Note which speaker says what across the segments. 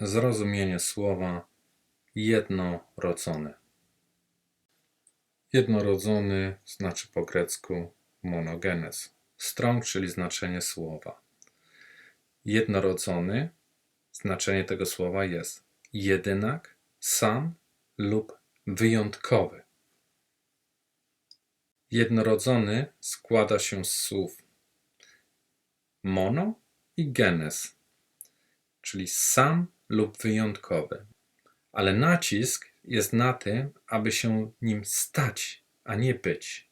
Speaker 1: Zrozumienie słowa jednorodzony. Jednorodzony znaczy po grecku monogenes. Strong, czyli znaczenie słowa. Jednorodzony, znaczenie tego słowa jest jedynak, sam lub wyjątkowy. Jednorodzony składa się z słów mono i genes, czyli sam lub wyjątkowy. Ale nacisk jest na tym, aby się nim stać, a nie być.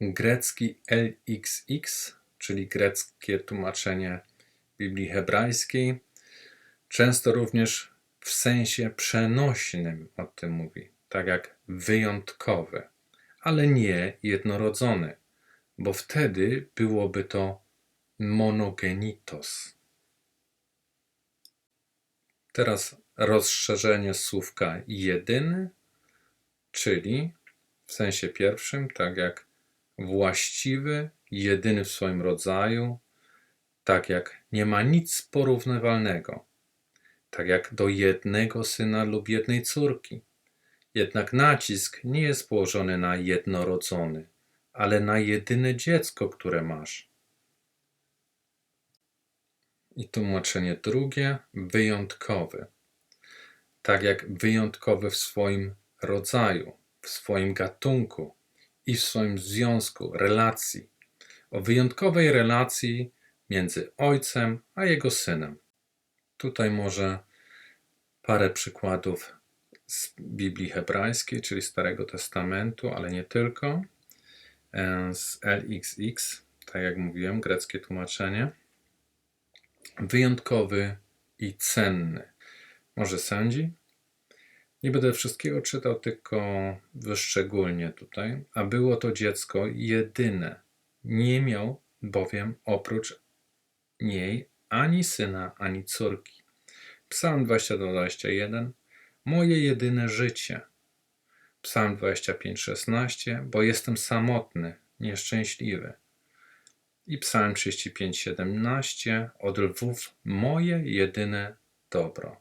Speaker 1: Grecki LXX, czyli greckie tłumaczenie Biblii Hebrajskiej, często również w sensie przenośnym o tym mówi, tak jak wyjątkowy, ale nie jednorodzony, bo wtedy byłoby to monogenitos. Teraz rozszerzenie słówka jedyny, czyli w sensie pierwszym, tak jak właściwy, jedyny w swoim rodzaju, tak jak nie ma nic porównywalnego, tak jak do jednego syna lub jednej córki. Jednak nacisk nie jest położony na jednorodzony, ale na jedyne dziecko, które masz. I tłumaczenie drugie, wyjątkowy. Tak jak wyjątkowy w swoim rodzaju, w swoim gatunku i w swoim związku, relacji. O wyjątkowej relacji między ojcem a jego synem. Tutaj może parę przykładów z Biblii Hebrajskiej, czyli Starego Testamentu, ale nie tylko. E, Z LXX, tak jak mówiłem, greckie tłumaczenie wyjątkowy i cenny. Może sędzi? Nie będę wszystkiego czytał, tylko wyszczególnie tutaj. A było to dziecko jedyne. Nie miał bowiem oprócz niej ani syna, ani córki. Psalm 22-21. Moje jedyne życie. Psalm 25-16. Bo jestem samotny, nieszczęśliwy. I Psalm 35:17 od lwów moje jedyne dobro.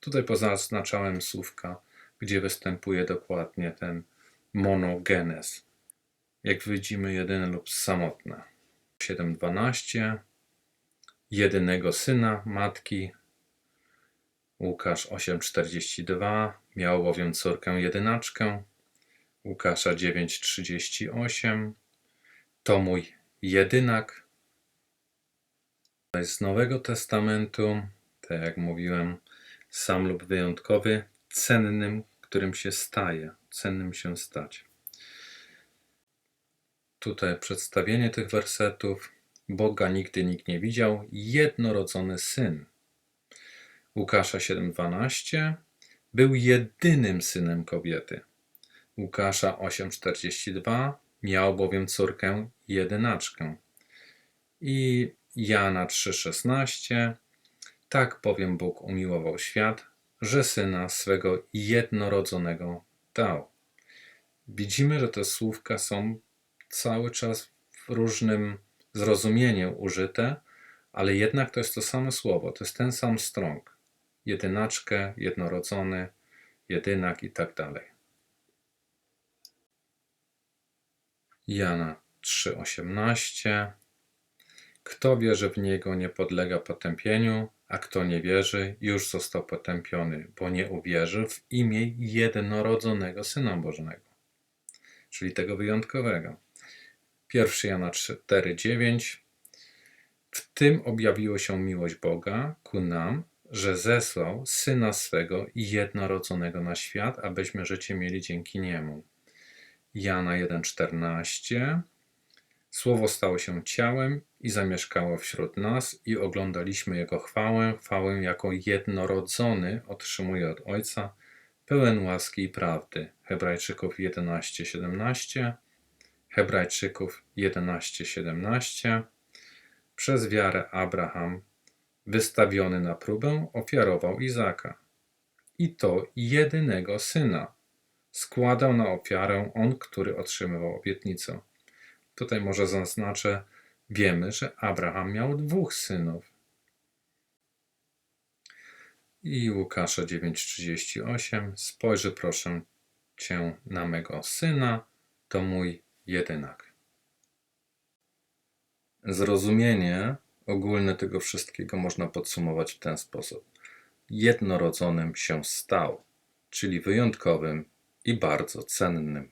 Speaker 1: Tutaj pozaznaczałem słówka, gdzie występuje dokładnie ten monogenes. Jak widzimy, jedyne lub samotne. 7:12 jedynego syna matki. Łukasz 8:42 miał bowiem córkę jedynaczkę. Łukasza 9:38 to mój jedynak z Nowego Testamentu, tak jak mówiłem, sam lub wyjątkowy, cennym, którym się staje, cennym się stać. Tutaj przedstawienie tych wersetów. Boga nigdy nikt nie widział, jednorodzony syn. Łukasza 7:12 był jedynym synem kobiety. Łukasza 8:42 Miał bowiem córkę jedynaczkę. I Jana 3,16 Tak bowiem Bóg umiłował świat, że syna swego jednorodzonego dał. Widzimy, że te słówka są cały czas w różnym zrozumieniu użyte, ale jednak to jest to samo słowo, to jest ten sam strąg. Jedynaczkę, jednorodzony, jedynak i tak dalej. Jana 3:18 Kto wierzy w Niego nie podlega potępieniu, a kto nie wierzy już został potępiony, bo nie uwierzył w imię jednorodzonego Syna Bożego, czyli tego wyjątkowego. 1 Jana 4:9 W tym objawiło się miłość Boga ku nam, że zesłał Syna swego jednorodzonego na świat, abyśmy życie mieli dzięki Niemu. Jana 1,14 Słowo stało się ciałem i zamieszkało wśród nas i oglądaliśmy Jego chwałę, chwałę jako jednorodzony otrzymuje od Ojca, pełen łaski i prawdy. Hebrajczyków 11,17 Hebrajczyków 11:17 Przez wiarę Abraham, wystawiony na próbę, ofiarował Izaka. I to jedynego syna. Składał na ofiarę on, który otrzymywał obietnicę. Tutaj może zaznaczę, wiemy, że Abraham miał dwóch synów. I Łukasza 9:38. Spojrzy proszę cię na mego syna, to mój jedynak. Zrozumienie ogólne tego wszystkiego można podsumować w ten sposób. Jednorodzonym się stał, czyli wyjątkowym i bardzo cennym